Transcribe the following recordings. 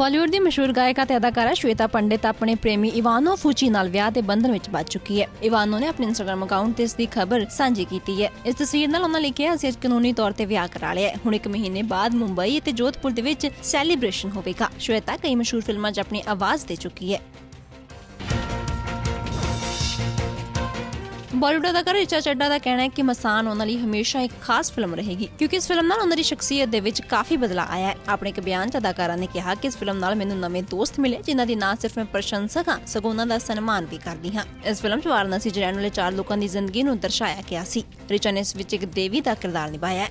ਬਾਲੀਵੁੱਡ ਦੀ ਮਸ਼ਹੂਰ ਗਾਇਕਾ ਤੇ ਅਦਾਕਾਰਾ ਸ਼ਵੇਤਾ ਪੰਡਿਤ ਆਪਣੇ ਪ੍ਰੇਮੀ ਇਵਾਨੋ ਫੂਚੀ ਨਾਲ ਵਿਆਹ ਦੇ ਬੰਧਨ ਵਿੱਚ ਬੱਝ ਚੁੱਕੀ ਹੈ। ਇਵਾਨੋ ਨੇ ਆਪਣੇ ਇੰਸਟਾਗ੍ਰam ਅਕਾਊਂਟ ਤੇ ਇਸ ਦੀ ਖਬਰ ਸਾਂਝੀ ਕੀਤੀ ਹੈ। ਇਸ ਤਸਵੀਰ ਨਾਲ ਉਹਨਾਂ ਲਿਖਿਆ ਅਸੀਂ ਅੱਜ ਕਾਨੂੰਨੀ ਤੌਰ ਤੇ ਵਿਆਹ ਕਰਾ ਲਿਆ ਹੈ। ਹੁਣ ਇੱਕ ਮਹੀਨੇ ਬਾਅਦ ਮੁੰਬਈ ਅਤੇ ਜੋਧਪੁਰ ਦੇ ਵਿੱਚ ਸੈਲੀਬ੍ਰੇਸ਼ਨ ਹੋਵੇਗਾ। ਸ਼ਵੇਤਾ ਕਈ ਮਸ਼ਹੂਰ ਫਿਲਮਾਂ 'ਚ ਆਪਣੀ ਆਵਾਜ਼ ਦੇ ਚੁੱਕੀ ਹੈ। ਬਾਲੀਵੁੱਡ ਅਦਾਕਾਰ ਰਿਚਾ ਚੱਡਾ ਦਾ ਕਹਿਣਾ ਹੈ ਕਿ ਮਸਾਨ ਉਹਨਾਂ ਲਈ ਹਮੇਸ਼ਾ ਇੱਕ ਖਾਸ ਫਿਲਮ ਰਹੇਗੀ, ਕਿਉਂਕਿ ਇਸ ਫਿਲਮ ਨਾਲ ਉਹਨਾਂ ਦੀ ਸ਼ਖਸੀਅਤ ਦੇ ਵਿੱਚ ਕਾਫੀ ਬਦਲਾਅ ਆਇਆ ਹੈ। ਆਪਣੇ ਇੱਕ ਬਿਆਨ 'ਚ ਅਦਾਕਾਰਾ ਨੇ ਕਿਹਾ ਕਿ ਇਸ ਫਿਲਮ ਨਾਲ ਮੈਨੂੰ ਨਵੇਂ ਦੋਸਤ ਮਿਲੇ, ਜਿਨ੍ਹਾਂ ਦੀ ਨਾ ਸਿਰਫ ਮੈਂ ਪ੍ਰਸ਼ੰਸਕ ਹਾਂ, ਸਗੋਂ ਉਹਨਾਂ ਦਾ ਸਨਮਾਨ ਵੀ ਕਰਦੀ ਹਾਂ। ਇਸ ਫਿਲਮ 'ਚ ਵਾਰਾਣਸੀ 'ਚ ਰਹਿਣ ਵਾਲੇ ਚਾਰ ਲੋਕਾਂ ਦੀ ਜ਼ਿੰਦਗੀ ਨੂੰ ਦਰਸਾਇਆ ਗਿਆ ਸੀ। ਰਿਚਾ ਨੇ ਇਸ ਵਿੱਚ ਇੱਕ ਦੇਵੀ ਦਾ ਕਿਰਦਾਰ ਨਿਭਾਇਆ ਹੈ।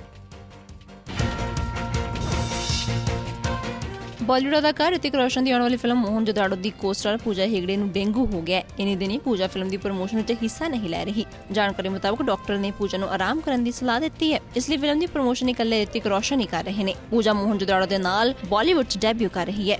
ਬਾਲੀਵੁੱਡ ਅਦਾਕਾਰ ਰਿਤਿਕ ਰੋਸ਼ਨ ਦੀ ਆਉਣ ਵਾਲੀ ਫਿਲਮ ਮੋਹਨ ਜੋਦਾੜੋ ਦੀ ਕੋਸਟਰ ਪੂਜਾ ਹੇਗੜੇ ਨੂੰ ਡੇਂਗੂ ਹੋ ਗਿਆ। ਹੈ ਇਨੀ ਦਿਨੀ ਪੂਜਾ ਫਿਲਮ ਦੀ ਪ੍ਰੋਮੋਸ਼ਨ ਵਿੱਚ ਹਿੱਸਾ ਨਹੀਂ ਲੈ ਰਹੀ। ਜਾਣਕਾਰੀ ਮੁਤਾਬਕ ਡਾਕਟਰ ਨੇ ਪੂਜਾ ਨੂੰ ਆਰਾਮ ਕਰਨ ਦੀ ਸਲਾਹ ਦਿੱਤੀ ਹੈ। ਇਸ ਲਈ ਫਿਲਮ ਦੀ ਪ੍ਰੋਮੋਸ਼ਨ ਇਕੱਲੇ ਰਿਤਿਕ ਰੋਸ਼ਨ ਹੀ ਕਰ ਰਹੇ ਨੇ। ਪੂਜਾ ਮੋਹਨ ਜੋਦਾੜੋ ਦੇ ਨਾਲ ਬਾਲੀਵੁੱਡ 'ਚ ਡੈਬਿਊ ਕਰ ਰਹੀ ਹੈ।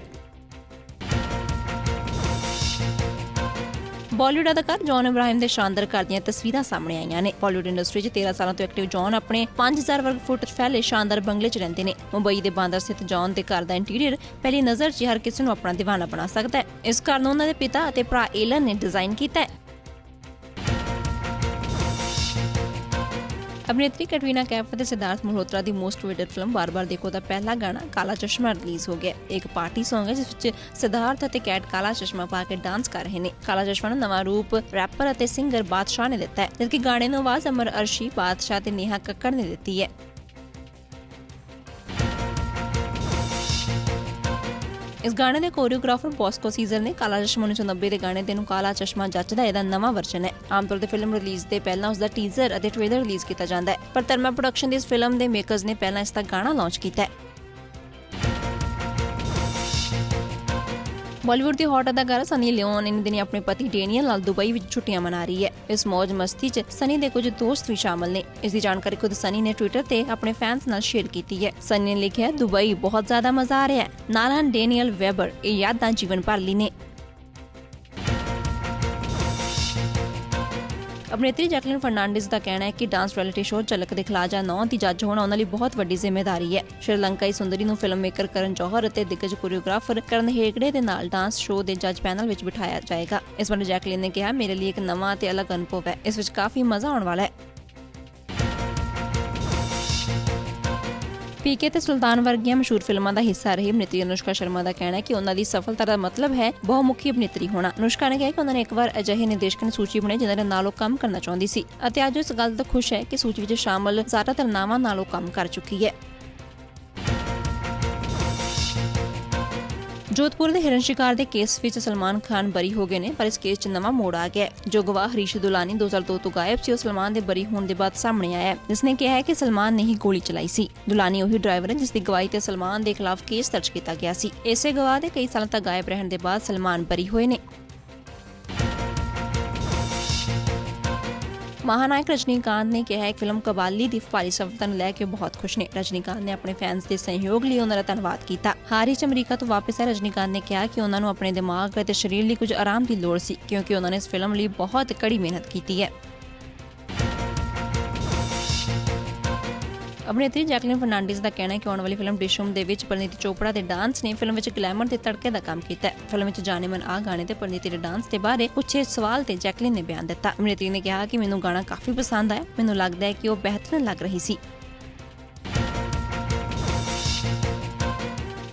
ਬਾਲੀਵੁੱਡ ਅਦਾਕਾਰ ਜੌਨ ਇਬਰਾਹਿਮ ਦੇ ਸ਼ਾਨਦਾਰ ਘਰ ਦੀਆਂ ਤਸਵੀਰਾਂ ਸਾਹਮਣੇ ਆਈਆਂ ਨੇ। ਬਾਲੀਵੁੱਡ ਇੰਡਸਟਰੀ 'ਚ 13 ਸਾਲਾਂ ਤੋਂ ਐਕਟਿਵ ਜੌਨ ਆਪਣੇ 5000 ਵਰਗ ਫੁੱਟ ਫੈਲੇ ਸ਼ਾਨਦਾਰ ਬੰਗਲੇ 'ਚ ਰਹਿੰਦੇ ਨੇ। ਮੁੰਬਈ ਦੇ ਬਾਂਦਰ ਸਥਿਤ ਜੌਨ ਦੇ ਘਰ ਦਾ ਇੰਟੀਰੀਅਰ ਪਹਿਲੀ ਨਜ਼ਰ 'ਚ ਹਰ ਕਿਸੇ ਨੂੰ ਆਪਣਾ دیਵਾਨਾ ਬਣਾ ਸਕਦਾ ਹੈ। ਇਸ ਘਰ ਨੂੰ ਉਹਨਾਂ ਦੇ ਪਿਤਾ ਅਤੇ ਭਰਾ ਏਲਨ ਨੇ ਡਿਜ਼ਾਈਨ ਕੀਤਾ ਹੈ। ਅਭਿਨੇਤਰੀ ਕਟਰੀਨਾ ਕੈਫ ਅਤੇ ਸਿਧਾਰਥ ਮਲਹੋਤਰਾ ਦੀ most waited film Baar Baar Dekho ਦਾ ਪਹਿਲਾ ਗਾਣਾ ਕਾਲਾ ਚਸ਼ਮਾ ਰਿਲੀਜ਼ ਹੋ ਗਿਆ। ਇੱਕ ਪਾਰਟੀ Song ਹੈ, ਜਿਸ ਵਿੱਚ ਸਿਧਾਰਥ ਅਤੇ ਕੈਟ ਕਾਲਾ ਚਸ਼ਮਾ ਪਾ ਕੇ ਡਾਂਸ ਕਰ ਰਹੇ ਨੇ। ਕਾਲਾ ਚਸ਼ਮਾ ਨੂੰ ਨਵਾਂ ਰੂਪ ਰੈਪਰ ਅਤੇ ਸਿੰਗਰ ਬਾਦਸ਼ਾਹ ਨੇ ਦਿੱਤਾ ਹੈ, ਜਦਕਿ ਗਾਣੇ ਨੂੰ ਆਵਾਜ਼ ਅਮਰ ਅਰਸ਼ੀ, ਬਾਦਸ਼ਾਹ ਤੇ ਨੇਹਾ ਕੱਕੜ ਨੇ ਦਿੱਤੀ ਹੈ। ਇਸ ਗਾਣੇ ਦੇ ਕੋਰੀਓਗ੍ਰਾਫਰ ਬੌਸਕੋ ਸੀਜ਼ਰ ਨੇ ਕਾਲਾ ਚਸ਼ਮਾ 1990 ਦੇ ਗਾਣੇ ਤੇ ਨੂੰ ਕਾਲਾ ਚਸ਼ਮਾ ਜੱਚਦਾ ਇਹਦਾ ਨਵਾਂ ਵਰਜਨ ਹੈ। ਆਮ ਤੌਰ ਤੇ ਫਿਲਮ ਰਿਲੀਜ਼ ਦੇ ਪਹਿਲਾਂ ਉਸ ਦਾ ਟੀਜ਼ਰ ਅਤੇ ਟ੍ਰੇਲਰ ਰਿਲੀਜ਼ ਕੀਤਾ ਜਾਂਦਾ ਹੈ। ਪਰ ਧਰਮਾ ਪ੍ਰੋਡਕਸ਼ਨ ਦੀ ਇਸ ਫਿਲਮ ਦੇ ਮੇਕਰਸ ਨੇ ਪਹਿਲਾਂ ਇਸ ਦਾ ਗਾਣਾ ਲਾਂਚ ਕੀਤਾ ਹੈ। ਬਾਲੀਵੁੱਡ ਦੀ ਹੌਟ ਅਦਾਕਾਰਾ ਸਨੀ ਲਿਓਨ ਇਨ ਦਿਨੀ ਆਪਣੇ ਪਤੀ ਡੇਨੀਅਲ ਨਾਲ ਦੁਬਈ ਵਿੱਚ ਛੁੱਟੀਆਂ ਮਨਾ ਰਹੀ ਹੈ। ਇਸ ਮौज ਮਸਤੀ 'ਚ ਸਨੀ ਦੇ ਕੁਝ ਦੋਸਤ ਵੀ ਸ਼ਾਮਲ ਨੇ। ਇਸ ਦੀ ਜਾਣਕਾਰੀ ਖੁਦ ਸਨੀ ਨੇ ਟਵਿੱਟਰ ਤੇ ਆਪਣੇ ਫੈਨਸ ਨਾਲ ਸ਼ੇਅਰ ਕੀਤੀ ਹੈ। ਸਨੀ ਨੇ ਲਿਖਿਆ, ਦੁਬਈ ਬਹੁਤ ਜ਼ਿਆਦਾ ਮਜ਼ਾ ਆ ਰਿਹਾ ਹੈ। ਨਾਲ ਹਨ ਡੇਨੀਅਲ ਵੈਬਰ, ਇਹ ਯਾਦਾਂ ਜੀਵਨ ਭਰ ਲਈ ਨੇ। ਅਭਿਨੇਤਰੀ ਜੈਕਲਿਨ ਫਰਨਾਂਡਿਸ ਦਾ ਕਹਿਣਾ ਹੈ ਕਿ ਡਾਂਸ ਰਿਐਲਿਟੀ ਸ਼ੋਅ ਝਲਕ ਦੇ ਖਿਲਾਜਾ ਨੌ ਦੀ ਜੱਜ ਹੋਣਾ ਉਹਨਾਂ ਲਈ ਬਹੁਤ ਵੱਡੀ ਜ਼ਿੰਮੇਵਾਰੀ ਹੈ। ਸ਼੍ਰੀਲੰਕਾਈ ਸੁੰਦਰੀ ਨੂੰ ਫਿਲਮ ਮੇਕਰ ਕਰਨ ਜੌਹਰ ਅਤੇ ਦਿੱਗਜ ਕੋਰੀਓਗ੍ਰਾਫਰ ਕਰਨ ਹੇਗੜੇ ਦੇ ਨਾਲ ਡਾਂਸ ਸ਼ੋਅ ਦੇ ਜੱਜ ਪੈਨਲ ਵਿੱਚ ਬਿਠਾਇਆ ਜਾਏਗਾ। ਇਸ ਬਾਰੇ ਜੈਕਲਿਨ ਨੇ ਕਿਹਾ, ਮੇਰੇ ਲਈ ਇੱਕ ਨਵਾਂ ਅਤੇ ਅਲੱਗ ਅਨੁਭਵ ਹੈ। ਇਸ ਵਿੱਚ ਕਾਫੀ ਮਜ਼ਾ ਆਉਣ ਵਾਲਾ ਹੈ। ਪੀਕੇ ਤੇ ਸੁਲਤਾਨ ਵਰਗੀਆਂ ਮਸ਼ਹੂਰ ਫਿਲਮਾਂ ਦਾ ਹਿੱਸਾ ਰਹੀ ਅਭਿਨੇਤਰੀ ਅਨੁਸ਼ਕਾ ਸ਼ਰਮਾ ਦਾ ਕਹਿਣਾ ਹੈ ਕਿ ਉਹਨਾਂ ਦੀ ਸਫਲਤਾ ਦਾ ਮਤਲਬ ਹੈ ਬਹੁਮੁਖੀ ਅਭਿਨੇਤਰੀ ਹੋਣਾ। ਅਨੁਸ਼ਕਾ ਨੇ ਕਿਹਾ ਕਿ ਉਹਨਾਂ ਨੇ ਇੱਕ ਵਾਰ ਅਜਿਹੇ ਨਿਰਦੇਸ਼ਕ ਦੀ ਸੂਚੀ ਬਣਾਈ ਜਿਨ੍ਹਾਂ ਦੇ ਨਾਲ ਉਹ ਕੰਮ ਕਰਨਾ ਚਾਹੁੰਦੀ ਸੀ ਅਤੇ ਅੱਜ ਉਹ ਇਸ ਗੱਲ ਦਾ ਖੁਸ਼ ਹੈ ਕਿ ਸੂਚੀ ਵਿੱਚ ਸ਼ਾਮਲ ਜ਼ਿਆਦਾਤਰ ਨਾਵਾਂ ਨਾਲ ਉਹ ਕੰਮ ਕਰ ਚੁੱਕੀ ਹੈ। ਜੋਧਪੁਰ ਦੇ ਹਿਰਨ ਸ਼ਿਕਾਰ ਦੇ ਕੇਸ ਵਿੱਚ ਸਲਮਾਨ ਖਾਨ ਬਰੀ ਹੋ ਗਏ ਨੇ, ਪਰ ਇਸ ਕੇਸ 'ਚ ਨਵਾਂ ਮੋੜ ਆ ਗਿਆ ਜੋ ਗਵਾਹ ਹਰੀਸ਼ ਦੁਲਾਨੀ 2002 ਤੋਂ ਗਾਇਬ ਸੀ, ਉਹ ਸਲਮਾਨ ਦੇ ਬਰੀ ਹੋਣ ਦੇ ਬਾਅਦ ਸਾਹਮਣੇ ਆਇਆ ਹੈ। ਜਿਸ ਨੇ ਕਿਹਾ ਹੈ ਕਿ ਸਲਮਾਨ ਨੇ ਹੀ ਗੋਲੀ ਚਲਾਈ ਸੀ। ਦੁਲਾਨੀ ਉਹੀ ਡਰਾਈਵਰ ਹੈ ਜਿਸ ਦੀ ਗਵਾਹੀ ਤੇ ਸਲਮਾਨ ਦੇ ਖਿਲਾਫ ਕੇਸ ਦਰਜ ਕੀਤਾ ਗਿਆ ਸੀ। ਇਸੇ ਗਵਾਹ ਦੇ ਕਈ ਸਾਲਾਂ ਤੱਕ ਗਾਇਬ ਰਹਿਣ ਦੇ ਬਾਅਦ ਸਲਮਾਨ ਬਰੀ ਹੋਏ ਨੇ। ਮਹਾਨਾਇਕ ਰਜਨੀਕਾਂਤ ਨੇ ਕਿਹਾ ਹੈ ਕਿ ਫਿਲਮ ਕਬਾਲੀ ਦੀ ਫਾਲੀ ਸਫਲਤਾ ਨੂੰ ਲੈ ਕੇ ਬਹੁਤ ਖੁਸ਼ ਨੇ। ਰਜਨੀਕਾਂਤ ਨੇ ਆਪਣੇ ਫੈਨਸ ਦੇ ਸਹਿਯੋਗ ਲਈ ਉਹਨਾਂ ਦਾ ਧੰਨਵਾਦ ਕੀਤਾ। ਹਾਰੀ ਅਮਰੀਕਾ ਤੋਂ ਵਾਪਸ ਆਏ ਰਜਨੀਕਾਂਤ ਨੇ ਕਿਹਾ ਕਿ ਉਹਨਾਂ ਨੂੰ ਆਪਣੇ ਦਿਮਾਗ ਅਤੇ ਸਰੀਰ ਲਈ ਕੁਝ ਆਰਾਮ ਦੀ ਲੋੜ ਸੀ, ਕਿਉਂਕਿ ਉਹਨਾਂ ਨੇ ਇਸ ਫਿਲਮ ਲਈ ਬਹੁਤ ਕੜੀ ਮਿਹਨਤ ਕੀਤੀ ਹੈ। ਅਭਿਨੇਤਰੀ ਜੈਕਲਿਨ ਫਰਨਾਂਡਿਸ ਦਾ ਕਹਿਣਾ ਹੈ ਕਿ ਆਉਣ ਵਾਲੀ ਫਿਲਮ ਡਿਸ਼ਮ ਦੇ ਵਿੱਚ ਪਰਨੀਤੀ ਚੋਪੜਾ ਦੇ ਡਾਂਸ ਨੇ ਫਿਲਮ ਵਿੱਚ ਗਲੈਮਰ ਤੇ ਤੜਕੇ ਦਾ ਕੰਮ ਕੀਤਾ ਹੈ। ਫਿਲਮ ਵਿੱਚ ਜਾਣੇ ਮਨ ਆ ਗਾਣੇ ਤੇ ਪਰਨੀਤ ਦੇ ਡਾਂਸ ਦੇ ਬਾਰੇ ਪੁੱਛੇ ਸਵਾਲ ਤੇ ਜੈਕਲਿਨ ਨੇ ਬਿਆਨ ਦਿੱਤਾ। ਅਭਿਨੇਤਰੀ ਨੇ ਕਿਹਾ ਕਿ ਮੈਨੂੰ ਗਾਣਾ ਕਾਫੀ ਪਸੰਦ ਆਇਆ। ਮੈਨੂੰ ਲੱਗਦਾ ਹੈ ਕਿ ਉਹ ਬਿਹਤਰੀਨ ਲੱਗ ਰਹੀ ਸੀ।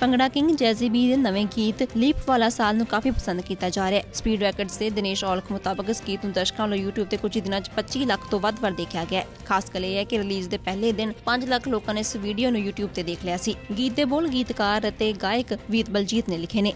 ਭੰਗੜਾ ਕਿੰਗ ਜੈਜ਼ੀ ਦੇ ਨਵੇਂ ਗੀਤ ਲੀਪ ਵਾਲਾ ਸਾਲ ਨੂੰ ਕਾਫੀ ਪਸੰਦ ਕੀਤਾ ਜਾ ਰਿਹਾ ਹੈ। ਸਪੀਡ ਰੈਕਟਸ ਦੇ ਦਿਨੇਸ਼ ਔਲਖ ਮੁਤਾਬਕ ਇਸ ਗੀਤ ਨੂੰ ਦਰਸ਼ਕਾਂ ਵੱਲੋਂ YouTube ਤੇ ਕੁਝ ਦਿਨਾਂ 'ਚ 25 ਲੱਖ ਤੋਂ ਵੱਧ ਵਾਰ ਦੇਖਿਆ ਗਿਆ ਖਾਸ ਗੱਲ ਇਹ ਹੈ ਕਿ ਰਿਲੀਜ਼ ਦੇ ਪਹਿਲੇ ਦਿਨ 5 ਲੱਖ ਲੋਕਾਂ ਨੇ ਇਸ ਵੀਡੀਓ ਨੂੰ YouTube ਤੇ ਦੇਖ ਲਿਆ ਸੀ। ਗੀਤ ਦੇ ਬੋਲ ਗੀਤਕਾਰ ਅਤੇ ਗਾਇਕ ਵੀਤ ਬਲਜੀਤ ਨੇ ਲਿਖੇ ਨੇ।